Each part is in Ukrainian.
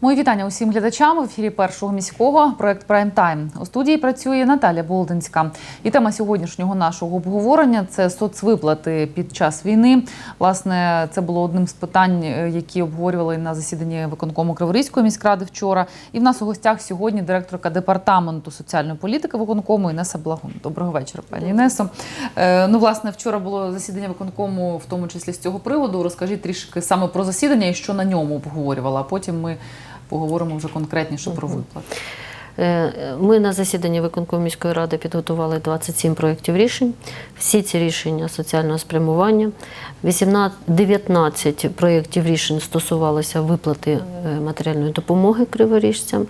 Мої вітання усім глядачам в ефірі першого міського проект Прайм Тайм. У студії працює Наталя Болдинська. І тема сьогоднішнього нашого обговорення це соцвиплати під час війни. Власне, це було одним з питань, е, які обговорювали на засіданні виконкому Криворізької міськради вчора. І в нас у гостях сьогодні директорка департаменту соціальної політики виконкому Інеса Благун. Доброго вечора, пані Інесо. Е, ну, власне, вчора було засідання виконкому, в тому числі з цього приводу. Розкажіть трішки саме про засідання і що на ньому обговорювала. А потім ми поговоримо вже конкретніше про виплати. Е, Ми на засіданні виконкому міської ради підготували 27 проєктів рішень. Всі ці рішення соціального спрямування. 18, 19 проєктів рішень стосувалися виплати е, матеріальної допомоги криворіжцям.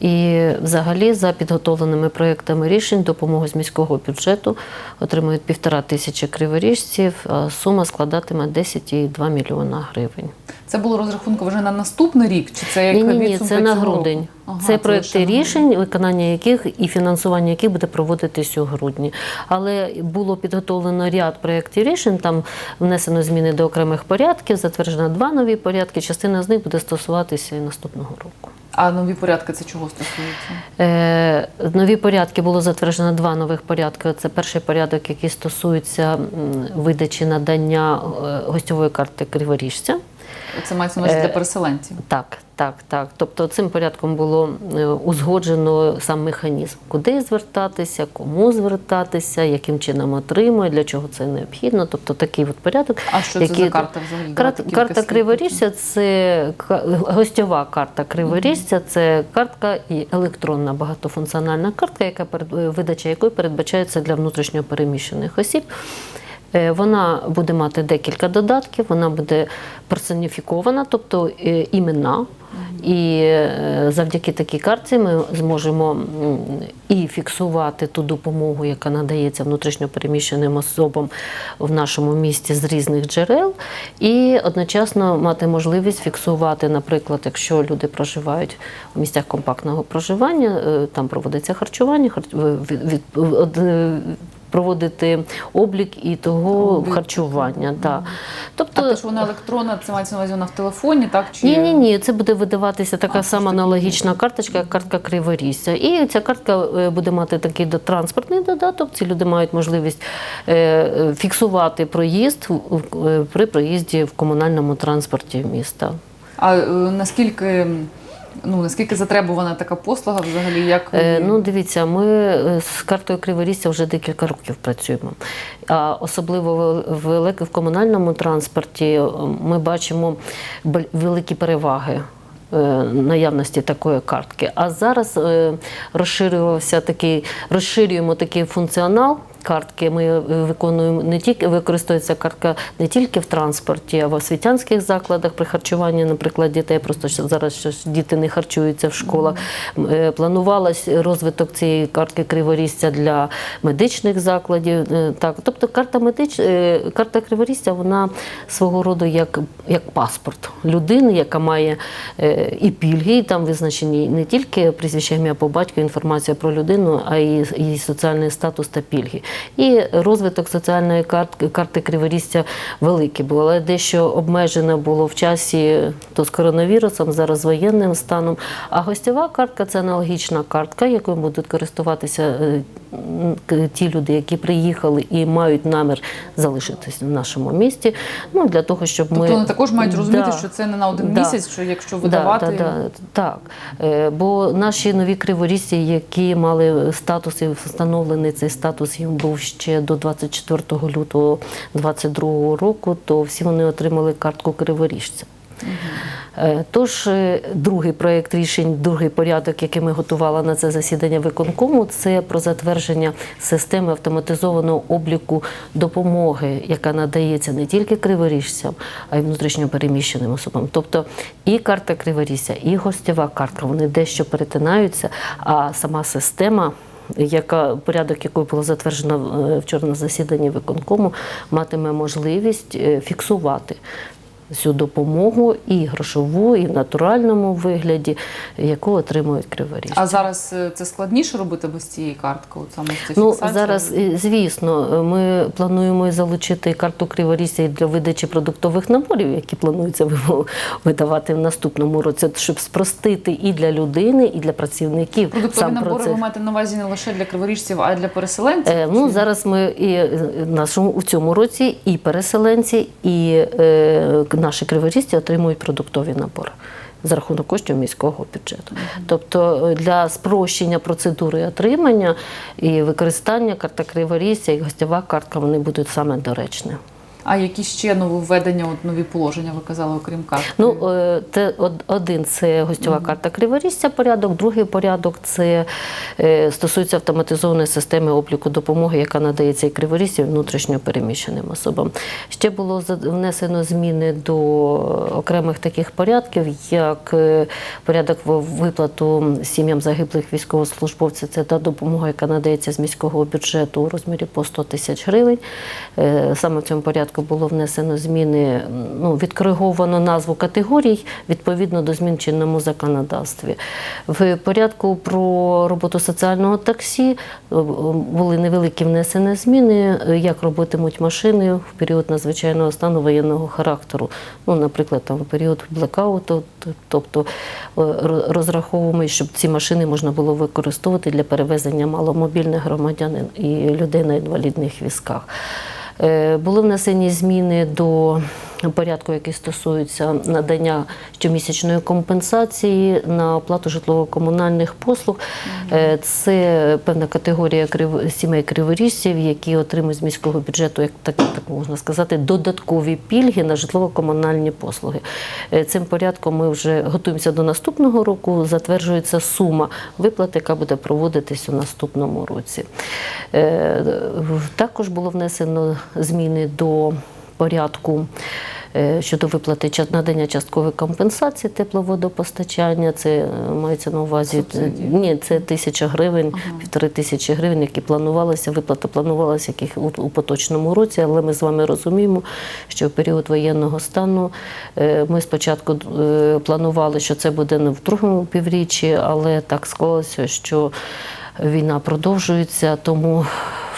І взагалі за підготовленими проєктами рішень допомогу з міського бюджету отримують півтора тисячі криворіжців, а сума складатиме 10,2 мільйона гривень. Це було розрахунку вже на наступний рік? Чи це як Ні, ні, ні, це на грудень. Ага, це проекти рішень, виконання яких і фінансування яких буде проводитись у грудні. Але було підготовлено ряд проєктів рішень. Там внесено зміни до окремих порядків, затверджено два нові порядки. Частина з них буде стосуватися і наступного року. А нові порядки це чого стосується? Е, нові порядки було затверджено два нових порядки. Це перший порядок, який стосується видачі надання е, гостьової карти криворіжця. Це мається на увазі Е, для переселенців. Так, так, так. Тобто цим порядком було е, узгоджено сам механізм, куди звертатися, кому звертатися, яким чином отримує, для чого це необхідно. Тобто такий от порядок. А що це за карта взагалі? Кар- Карта. Криворіжця це гостьова карта Криворіжця, це картка і електронна багатофункціональна картка, яка перед- видача якої передбачається для внутрішньо переміщених осіб. Е, Вона буде мати декілька додатків, вона буде персоніфікована, тобто е, імена. І е, завдяки такій карті ми зможемо і фіксувати ту допомогу, яка надається внутрішньо переміщеним особам в нашому місті з різних джерел, і одночасно мати можливість фіксувати, наприклад, якщо люди проживають у місцях компактного проживання, е, там проводиться харчування, проводити облік і того Облік. харчування. Да. Тобто, А те, що вона електронна, це мається на увазі вона в телефоні, так? Чи... ні, ні, ні, це буде видаватися така А, сама аналогічна карточка, як картка Криворіжця. І ця картка е, буде мати такий транспортний додаток. Ці люди мають можливість е, е, фіксувати проїзд при проїзді в комунальному транспорті міста. А наскільки, ну, наскільки затребувана така послуга взагалі? Як Е, Ну, дивіться, ми е, з картою Криворіжця вже декілька років працюємо. А особливо в- в комунальному транспорті е, ми бачимо великі переваги. е, Наявності такої картки. А зараз розширювався такий, розширюємо такий функціонал картки. Ми е, виконуємо не тільки використовується картка не тільки в транспорті, а в освітянських закладах при харчуванні, наприклад, дітей. Просто зараз ж діти не харчуються в школах. Е, Планувалось розвиток цієї картки криворізця для медичних закладів. Е, Так, тобто карта медич... карта криворізця, вона свого роду як, як паспорт людини, яка має і пільги, і там визначені не тільки прізвище ім'я по батьку, інформація про людину, а і соціальний статус та пільги. І розвиток соціальної картки, карти криворізця великий був, але дещо обмежено було в часі то з коронавірусом, зараз з воєнним станом. А гостьова картка це аналогічна картка, якою будуть користуватися е, ті люди, які приїхали і мають намір залишитись в нашому місті. Ну для того, щоб ми Тобто вони також мають розуміти, Да. що це не на один Да. місяць, що якщо видавати. Да, да, да, так. Е, Бо наші нові криворізці, які мали статус і встановлений цей статус їм був ще до 24 лютого 2022 року, то всі вони отримали картку криворіжця. Е, Тож, е, другий проєкт рішень, другий порядок, який ми готували на це засідання виконкому, це про затвердження системи автоматизованого обліку допомоги, яка надається не тільки криворіжцям, а й внутрішньо переміщеним особам. Тобто і карта криворіжця, і гостєва картка, вони дещо перетинаються, а сама система. Яка порядок, якої було затверджено е, вчора на засіданні виконкому, матиме можливість е, фіксувати цю допомогу і грошову, і в натуральному вигляді, яку отримують криворіжці. А зараз е, це складніше робити без цієї картки? От саме з Ну зараз, е, звісно, ми плануємо залучити карту криворіжця для видачі продуктових наборів, які планується видавати в наступному році, щоб спростити і для людини, і для працівників Продуктові сам набори процес. ви маєте на увазі не лише для криворіжців, а й для переселенців? Е, Ну, зараз ми і е, нашому у цьому році і переселенці, і е, наші криворізці отримують продуктові набори. За рахунок коштів міського бюджету, тобто е, для спрощення процедури отримання і використання карта Криворізця і гостєва картка вони будуть саме доречні. А які ще нововведення, от нові положення ви казали, окрім картки? Ну, е, те, один це гостьова карта криворіжця порядок, другий порядок це е, стосується автоматизованої системи обліку допомоги, яка надається і криворіжцям, і внутрішньо переміщеним особам. Ще було внесено зміни до окремих таких порядків, як е, порядок виплату сім'ям загиблих військовослужбовців. Це та допомога, яка надається з міського бюджету у розмірі по 100 тисяч гривень. Е, Саме в цьому порядку було внесено зміни, ну, відкориговано назву категорій відповідно до змін чинному законодавстві. В порядку про роботу соціального таксі е, були невеликі внесені зміни, е, як робитимуть машини в період надзвичайного стану воєнного характеру. Ну, наприклад, там в період блекауту, тобто е, розраховуємо, щоб ці машини можна було використовувати для перевезення маломобільних громадян і людей на інвалідних візках. Е, Були внесені зміни до порядку, який стосується надання щомісячної компенсації на оплату житлово-комунальних послуг. Е, Це певна категорія сімей криворіжців, які отримують з міського бюджету, як так, так можна сказати, додаткові пільги на житлово-комунальні послуги. Е, Цим порядком ми вже готуємося до наступного року. Затверджується сума виплати, яка буде проводитись у наступному році. Е, Також було внесено зміни до порядку. е, Щодо виплати надання часткової компенсації тепловодопостачання, це е, мається на увазі Субсидії. ні, це тисяча гривень, півтори тисячі гривень, які планувалися. Виплата планувалася яких у, у поточному році, але ми з вами розуміємо, що в період воєнного стану е, ми спочатку е, планували, що це буде не в другому півріччі, але так склалося, що війна продовжується, тому.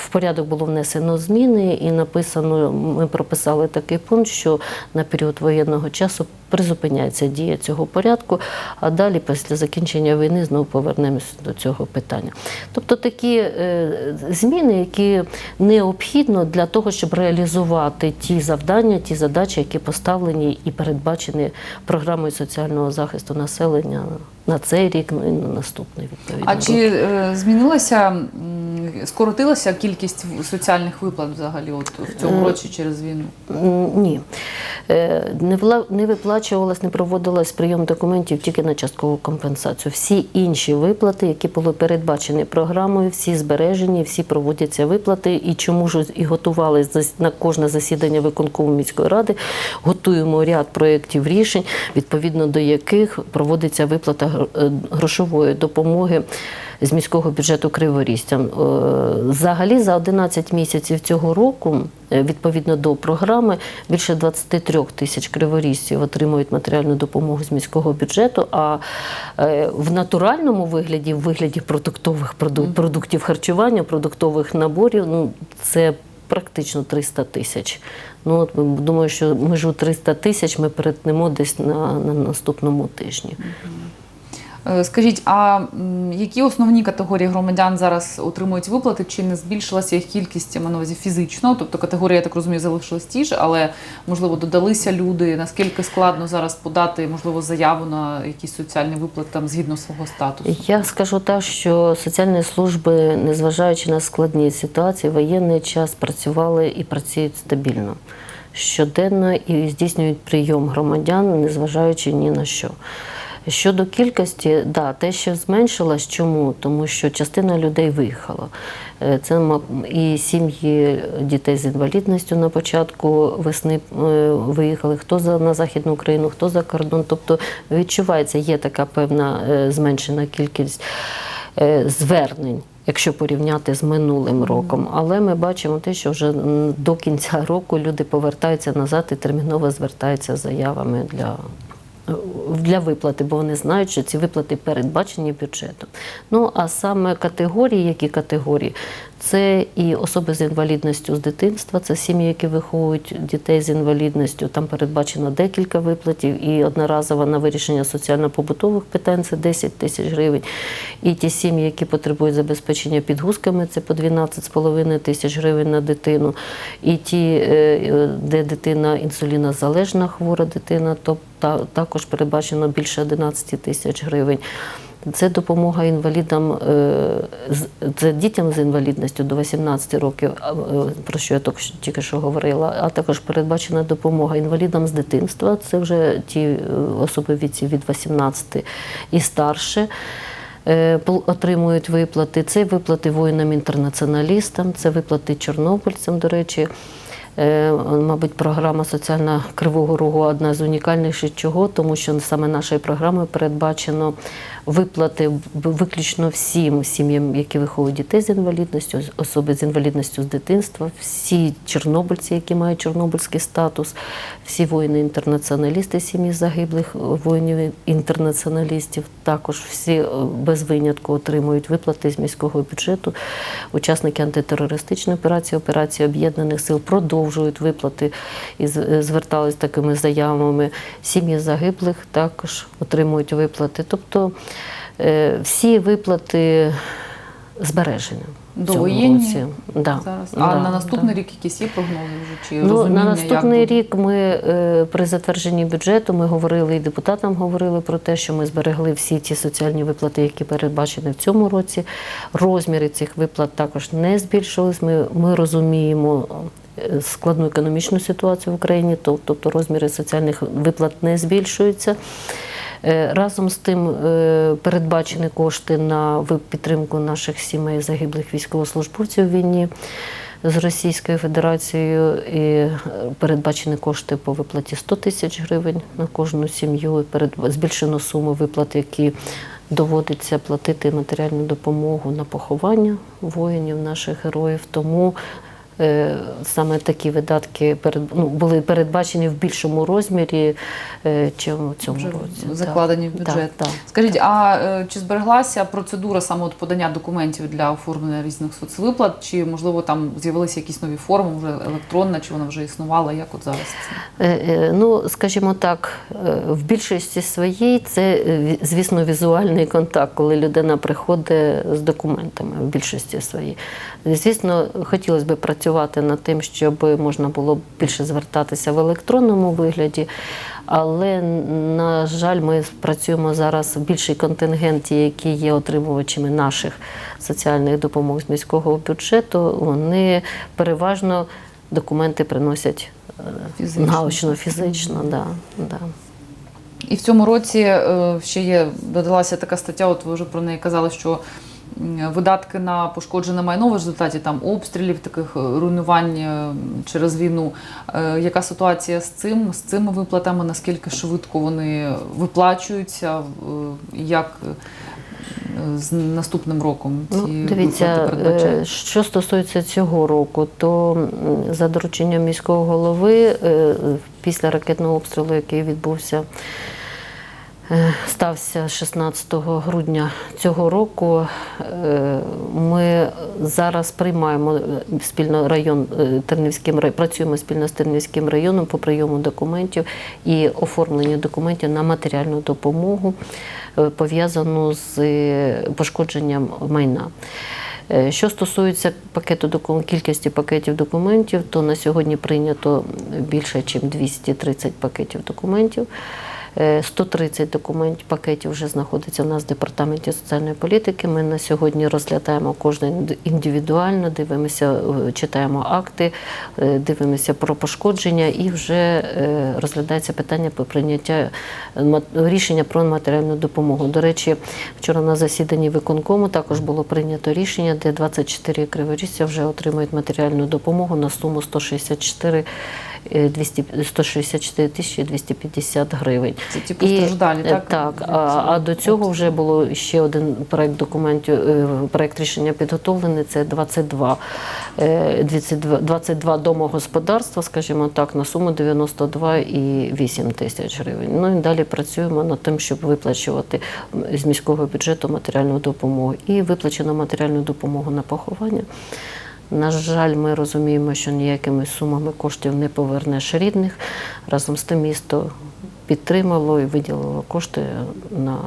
В порядок було внесено зміни і написано, ми прописали такий пункт, що на період воєнного часу призупиняється дія цього порядку, а далі, після закінчення війни, знову повернемося до цього питання. Тобто такі е, зміни, які необхідно для того, щоб реалізувати ті завдання, ті задачі, які поставлені і передбачені програмою соціального захисту населення на цей рік, ну і на наступний. А чи е, змінилася, скоротилася кількість соціальних виплат взагалі от в Е, цьому році через війну? Ні. Е, Не вла- не виплачувалась, не проводилась прийом документів тільки на часткову компенсацію. Всі інші виплати, які були передбачені програмою, всі збережені, всі проводяться виплати. І чому ж і готувались зас- на кожне засідання виконкому міської ради, готуємо ряд проєктів рішень, відповідно до яких проводиться виплата е, грошової допомоги з міського бюджету криворіжцям. Е, Взагалі за 11 місяців цього року, е, відповідно до програми, більше 23 тисяч криворіжців отримують матеріальну допомогу з міського бюджету. А е, в натуральному вигляді, в вигляді продуктових продуктів харчування, продуктових наборів, ну це практично 300 тисяч. Ну от думаю, що межу 300 тисяч ми перетнемо десь на, на наступному тижні. Е, Скажіть, а які основні категорії громадян зараз отримують виплати? Чи не збільшилася їх кількість я маю на увазі фізично? Тобто категорія, я так розумію, залишилась ті ж, але можливо додалися люди. Наскільки складно зараз подати можливо заяву на якісь соціальні виплати там згідно свого статусу? Я скажу так, що соціальні служби, незважаючи на складні ситуації, воєнний час працювали і працюють стабільно щоденно і здійснюють прийом громадян, незважаючи ні на що. Щодо кількості, да, те, що зменшилось, чому? Тому що частина людей виїхала. Е, Це і сім'ї дітей з інвалідністю на початку весни е, виїхали, хто за на Західну Україну, хто за кордон. Тобто відчувається, є така певна е, зменшена кількість звернень якщо порівняти з минулим роком. Але ми бачимо те, що вже до кінця року люди повертаються назад і терміново звертаються заявами для. Для виплати, бо вони знають, що ці виплати передбачені бюджетом. Ну а саме категорії, які категорії, це і особи з інвалідністю з дитинства, це сім'ї, які виховують дітей з інвалідністю. Там передбачено декілька виплатів, і одноразово на вирішення соціально-побутових питань це 10 тисяч гривень. І ті сім'ї, які потребують забезпечення підгузками, це по 12,5 тисяч гривень на дитину. І ті, е, де дитина інсулінозалежна, хвора дитина, то та- також передбачено більше 11 тисяч гривень. Це допомога інвалідам, е, це дітям з інвалідністю до 18 років, е, про що я тільки що- говорила, а також передбачена допомога інвалідам з дитинства. Це вже ті е, особи віці від 18 і старше. Отримують виплати. Це виплати воїнам-інтернаціоналістам, це виплати чорнобильцям, до речі. Мабуть, програма соціальна Кривого Рогу одна з унікальніших. Чого? Тому що саме нашою програмою передбачено виплати виключно всім сім'ям, які виховують дітей з інвалідністю, особи з інвалідністю з дитинства, всі чорнобильці, які мають чорнобильський статус, всі воїни-інтернаціоналісти сім'ї загиблих воїнів-інтернаціоналістів, також всі е, без винятку отримують виплати з міського бюджету. Учасники антитерористичної операції, операції об'єднаних сил продовжують виплати і е, звертались такими заявами. Сім'ї загиблих також отримують виплати. Тобто всі виплати збережені. в цьому Довоєнні році. Да, зараз. да, А на наступний да. рік якісь є прогнози вже чи Ну, розуміння, на наступний буде? рік ми е, при затвердженні бюджету ми говорили і депутатам говорили про те, що ми зберегли всі ті соціальні виплати, які передбачені в цьому році. Розміри цих виплат також не збільшились. Ми, ми розуміємо. е, Складну економічну ситуацію в Україні, тобто розміри соціальних виплат не збільшуються. Е, Разом з тим е, передбачені кошти на підтримку наших сімей загиблих військовослужбовців в війні з Російською Федерацією. І е, передбачені кошти по виплаті 100 тисяч гривень на кожну сім'ю. Збільшено суму виплат, які доводиться платити матеріальну допомогу на поховання воїнів, наших героїв. Тому саме такі видатки перед, ну, були передбачені в більшому розмірі, е, чим в цьому Вже році. закладені в бюджет. так, так. Скажіть, а е, чи збереглася процедура саме от подання документів для оформлення різних соцвиплат? Чи можливо там з'явилися якісь нові форми, вже електронна, чи вона вже існувала? Як от зараз це? Е, е, Ну, скажімо так, е, в більшості своїй це, е, звісно, візуальний контакт, коли людина приходить з документами в більшості своїй. Звісно, хотілося б працювати над тим, щоб можна було більше звертатися в електронному вигляді. Але, на жаль, ми працюємо зараз в більшій контингенті, які є отримувачами наших соціальних допомог з міського бюджету. Вони переважно документи приносять е, наочно, фізично. Да, да. І в цьому році е, ще є додалася така стаття. От ви вже про неї казали, що видатки на пошкоджене майно в результаті там обстрілів, таких е, руйнувань е, через війну. Е, Яка ситуація з цим, з цими виплатами? Наскільки швидко вони виплачуються? Як з наступним роком ці Ну, дивіться, що стосується цього року, то за дорученням міського голови після ракетного обстрілу, який відбувся, стався 16 грудня цього року. е, Ми зараз приймаємо е, спільно район е, Тернівським працюємо спільно з Тернівським районом по прийому документів і оформленню документів на матеріальну допомогу е, пов'язану з е, пошкодженням майна. Е, Що стосується пакету кількості пакетів документів, то на сьогодні прийнято більше, ніж 230 пакетів документів. Е, 130 документів пакетів вже знаходиться в нас в департаменті соціальної політики. Ми на сьогодні розглядаємо кожен індивідуально, дивимося, е, читаємо акти, е, дивимося про пошкодження і вже е, розглядається питання про прийняття е, рішення про матеріальну допомогу. До речі, вчора на засіданні виконкому також було прийнято рішення, де 24 криворіжця вже отримують матеріальну допомогу на суму 164 е, 200, 164 тисячі 250 гривень. Це ті постраждалі, е, так? Так, а, а до цього вже було ще один проект документів, е, проект рішення підготовлений, це 22, е, 22, 22 домогосподарства, скажімо так, на суму 92,8 тисяч гривень. Ну і далі працюємо над тим, щоб виплачувати з міського бюджету матеріальну допомогу. І виплачено матеріальну допомогу на поховання. На жаль, ми розуміємо, що ніякими сумами коштів не повернеш рідних. Разом з тим місто підтримало і виділило кошти на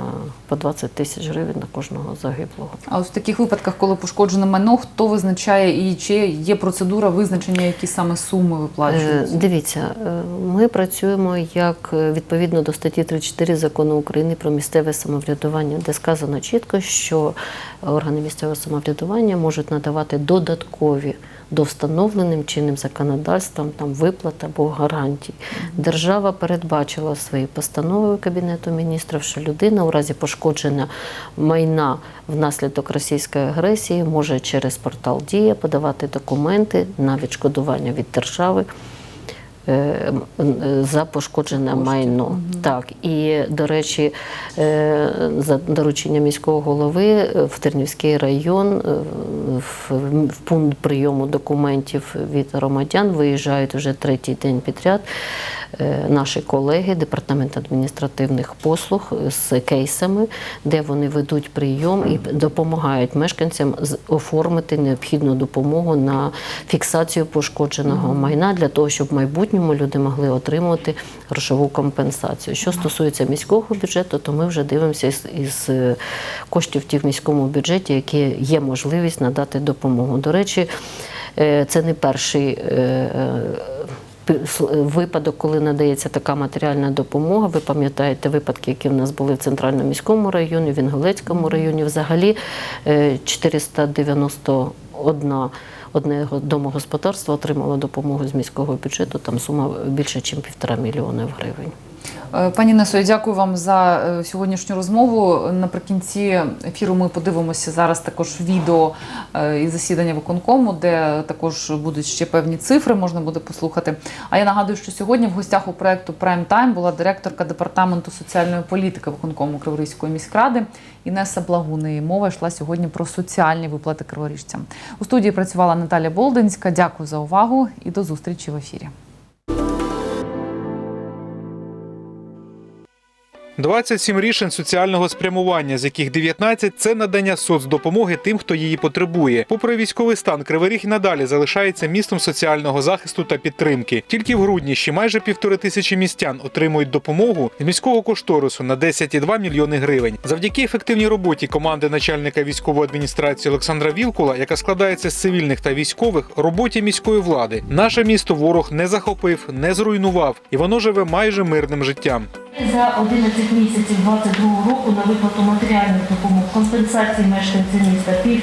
по 20 тисяч гривень на кожного загиблого. А ось в таких випадках, коли пошкоджене майно, хто визначає і чи є процедура визначення, які саме суми Е, виплачуються? Дивіться, е, ми працюємо як е, відповідно до статті 34 закону України про місцеве самоврядування, де сказано чітко, що органи місцевого самоврядування можуть надавати додаткові до встановленим чинним законодавством там виплат або гарантій. Держава передбачила свої постанови Кабінету міністрів, що людина у разі пошкодження майна внаслідок російської агресії може через портал Дія подавати документи на відшкодування від держави. Е, е, За пошкоджене майно. Так, і до речі, е, за дорученням міського голови в Тернівський район в, пункт прийому документів від громадян виїжджають вже третій день підряд наші колеги, департамент адміністративних послуг з кейсами, де вони ведуть прийом і допомагають мешканцям оформити необхідну допомогу на фіксацію пошкодженого майна для того, щоб в майбутньому люди могли отримувати грошову компенсацію. Що стосується міського бюджету, то ми вже дивимося із, із е, коштів ті в міському бюджеті, які є можливість надати допомогу. До речі, е, це не перший. е, Випадок, коли надається така матеріальна допомога, ви пам'ятаєте випадки, які в нас були в центральному міському районі, в Інгулецькому районі. Взагалі е, 491 одне домогосподарство отримало допомогу з міського бюджету. Там сума більше, ніж півтора мільйона гривень. Е, Пані Несо, я дякую вам за е, сьогоднішню розмову. Наприкінці ефіру ми подивимося зараз також відео е, із засідання виконкому, де також будуть ще певні цифри, можна буде послухати. А я нагадую, що сьогодні в гостях у проекту Прайм Тайм була директорка департаменту соціальної політики виконкому Криворізької міськради Інеса Благуни. Мова йшла сьогодні про соціальні виплати криворіжцям. У студії працювала Наталя Болдинська. Дякую за увагу і до зустрічі в ефірі. 27 рішень соціального спрямування, з яких 19 – це надання соцдопомоги тим, хто її потребує. Попри військовий стан, Кривий Ріг надалі залишається містом соціального захисту та підтримки. Тільки в грудні ще майже півтори тисячі містян отримують допомогу з міського кошторису на 10,2 мільйони гривень. Завдяки ефективній роботі команди начальника військової адміністрації Олександра Вілкула, яка складається з цивільних та військових, роботі міської влади, наше місто ворог не захопив, не зруйнував, і воно живе майже мирним життям. За 11 місяців 2022 року на виплату матеріальних допомог, компенсації мешканців міста пільг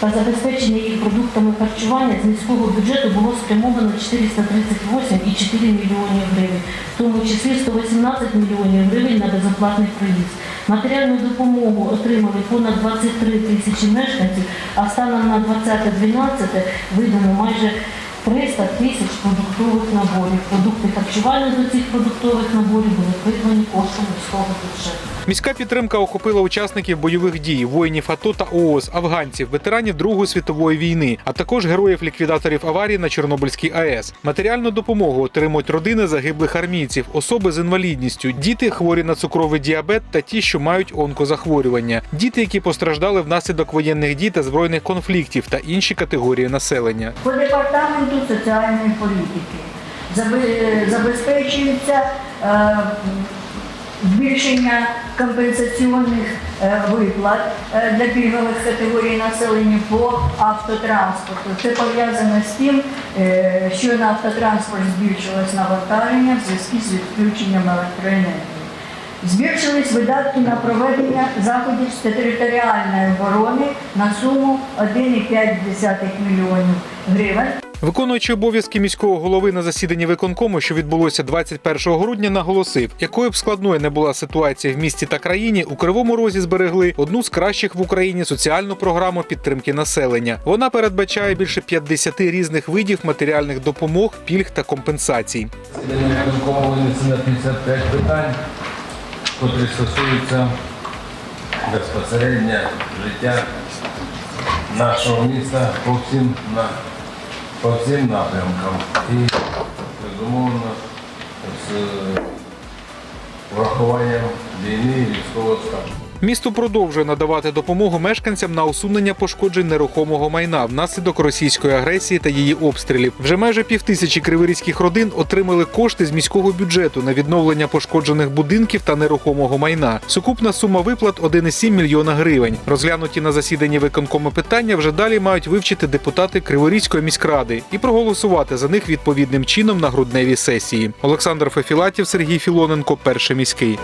та забезпечення їх продуктами харчування з міського бюджету було спрямовано 438,4 мільйонів гривень, в тому числі 118 мільйонів гривень на безоплатний проїзд. Матеріальну допомогу отримали понад 23 тисячі мешканців, а станом на 20.12 видано майже 300 тисяч продуктових наборів. Продукти харчування до цих продуктових наборів були придбані коштом міського бюджету. Міська підтримка охопила учасників бойових дій, воїнів АТО та ООС, афганців, ветеранів Другої світової війни, а також героїв-ліквідаторів аварії на Чорнобильській АЕС. Матеріальну допомогу отримують родини загиблих армійців, особи з інвалідністю, діти хворі на цукровий діабет та ті, що мають онкозахворювання, діти, які постраждали внаслідок воєнних дій та збройних конфліктів та інші категорії населення. По департаменту соціальної політики забезпечується е, збільшення компенсаційних е, виплат е, для пільгових категорій населення по автотранспорту. Це пов'язано з тим, е, що на автотранспорт збільшилось навантаження в зв'язку з відключенням електроенергії. Збільшились видатки на проведення заходів з територіальної оборони на суму 1,5 мільйонів гривень. Виконуючий обов'язки міського голови на засіданні виконкому, що відбулося 21 грудня, наголосив, якою б складною не була ситуація в місті та країні, у кривому розі зберегли одну з кращих в Україні соціальну програму підтримки населення. Вона передбачає більше 50 різних видів матеріальних допомог, пільг та компенсацій. Засідання виконкому винесено 55 питань, котрі стосуються безпосередньо життя нашого міста по всім, на, по всім напрямкам. І, безумовно, з врахуванням війни і військового стану. Місто продовжує надавати допомогу мешканцям на усунення пошкоджень нерухомого майна внаслідок російської агресії та її обстрілів. Вже майже півтисячі криворізьких родин отримали кошти з міського бюджету на відновлення пошкоджених будинків та нерухомого майна. Сукупна сума виплат 1,7 мільйона гривень. Розглянуті на засіданні виконкому питання вже далі мають вивчити депутати Криворізької міськради і проголосувати за них відповідним чином на грудневій сесії. Олександр Фефілатів, Сергій Філоненко, перший міський.